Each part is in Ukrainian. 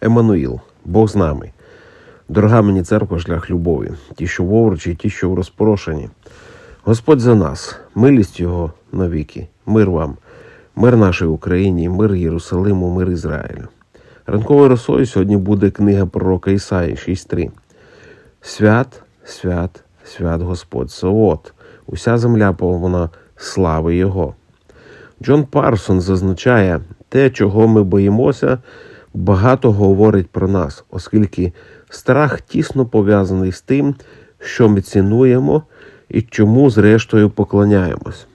Еммануїл, Бог з нами. Дорога мені церква, шлях любові, ті, що в овручі, ті, що в розпорошенні. Господь за нас, милість Його навіки, мир вам, мир нашій Україні, мир Єрусалиму, мир Ізраїлю. Ранковою росою сьогодні буде книга пророка Ісаї 6.3. Свят, свят, свят Господь Савот, уся земля повна слави Його. Джон Парсон зазначає, те, чого ми боїмося, багато говорить про нас, оскільки страх тісно пов'язаний з тим, що ми цінуємо і чому, зрештою, поклоняємось.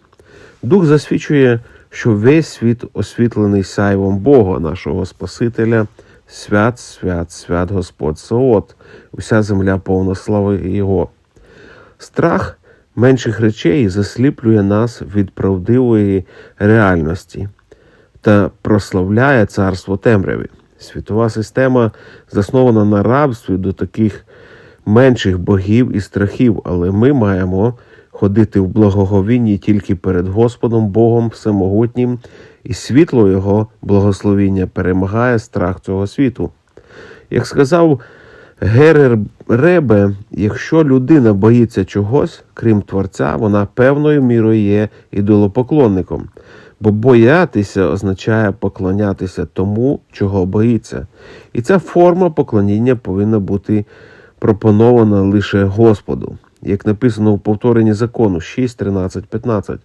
Дух засвідчує, що весь світ освітлений сяйвом Бога, нашого Спасителя, свят, свят, свят Господь Саот, уся земля повна слави Його. Страх менших речей засліплює нас від правдивої реальності та прославляє царство темряві. Світова система заснована на рабстві до таких менших богів і страхів, але ми маємо ходити в благоговінні тільки перед Господом Богом Всемогутнім, і світло Його благословіння перемагає страх цього світу. Як сказав Герер Ребе, якщо людина боїться чогось, крім Творця, вона певною мірою є ідолопоклонником. Бо боятися означає поклонятися тому, чого боїться. І ця форма поклоніння повинна бути пропонована лише Господу. Як написано у повторенні закону 6, 13, 15.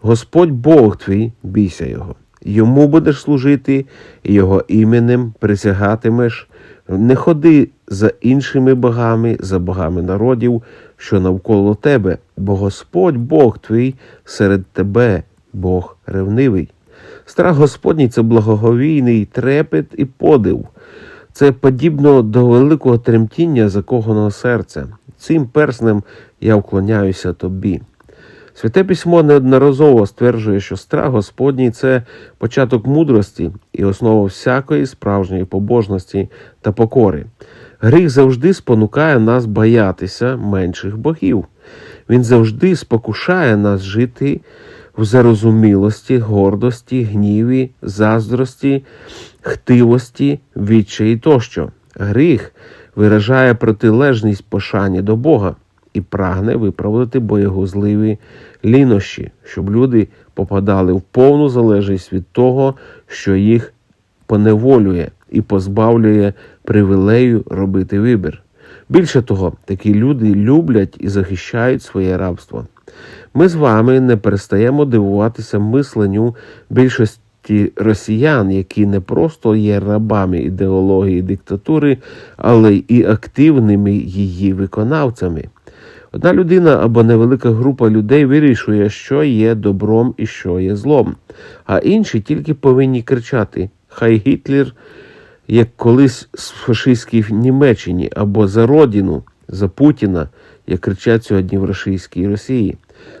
Господь Бог твій, бійся Його. Йому будеш служити, Його іменем присягатимеш. Не ходи за іншими богами, за богами народів, що навколо тебе, бо Господь Бог твій серед тебе, Бог ревнивий. Страх Господній це благоговійний трепет і подив. Це подібно до великого тремтіння закоханого серця. Цим перснем я вклоняюся тобі. Святе письмо неодноразово стверджує, що страх Господній це початок мудрості і основа всякої справжньої побожності та покори. Гріх завжди спонукає нас боятися менших богів. Він завжди спокушає нас жити в зарозумілості, гордості, гніві, заздрості, хтивості, відчаї тощо. Гріх виражає протилежність пошані до Бога і прагне виправдати боєгузливі лінощі, щоб люди попадали в повну залежність від того, що їх поневолює і позбавлює привілею робити вибір. Більше того, такі люди люблять і захищають своє рабство. Ми з вами не перестаємо дивуватися мисленню більшості росіян, які не просто є рабами ідеології диктатури, але і активними її виконавцями. Одна людина або невелика група людей вирішує, що є добром і що є злом, а інші тільки повинні кричати: Хай Гітлер, як колись з фашистській Німеччині, або за родину, за Путіна, як кричать сьогодні в російській Росії.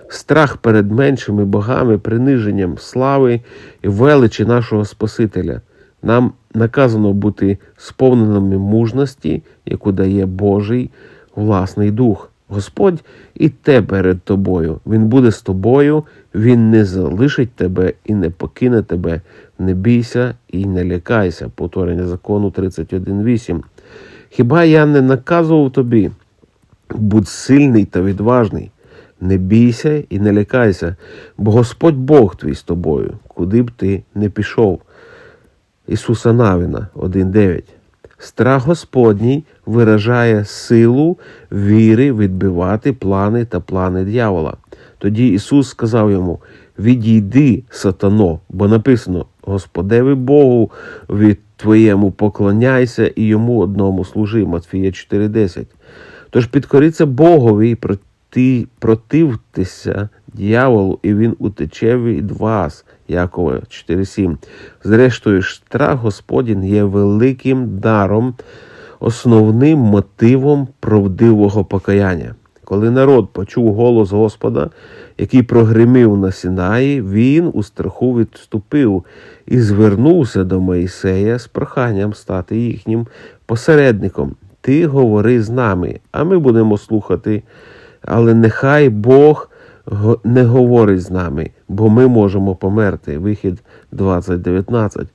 Страх перед меншими богами, приниженням слави і величі нашого Спасителя. Нам наказано бути сповненими мужності, яку дає Божий власний дух. Господь і те перед тобою. Він буде з тобою, Він не залишить тебе і не покине тебе. Не бійся і не лякайся. Повторення закону 31.8. Хіба я не наказував тобі? Будь сильний та відважний. Не бійся і не лякайся, бо Господь Бог твій з тобою, куди б ти не пішов. Ісуса Навіна 1.9. Страх Господній виражає силу віри відбивати плани та плани дьявола. Тоді Ісус сказав йому: Відійди, сатано, бо написано: Господеві Богу від твоєму поклоняйся і йому одному служи. Матфія 4.10. Тож підкоріться Богові і проти, противтеся дьяволу, і він утече від вас. Якова 4.7. Зрештою, страх Господін є великим даром, основним мотивом правдивого покаяння. Коли народ почув голос Господа, який прогримів на Сінаї, він у страху відступив і звернувся до Моїсея з проханням стати їхнім посередником. Ти говори з нами, а ми будемо слухати. Але нехай Бог не говорить з нами, бо ми можемо померти. Вихід 20.19.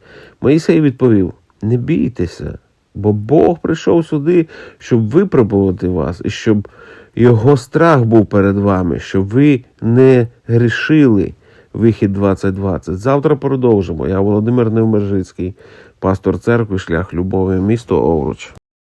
Моїсей відповів: Не бійтеся, Бо Бог прийшов сюди, щоб випробувати вас, і щоб його страх був перед вами, щоб ви не грішили. Вихід 2020. Завтра продовжимо. Я Володимир Невмержицький, пастор церкви, шлях любові, місто Овруч.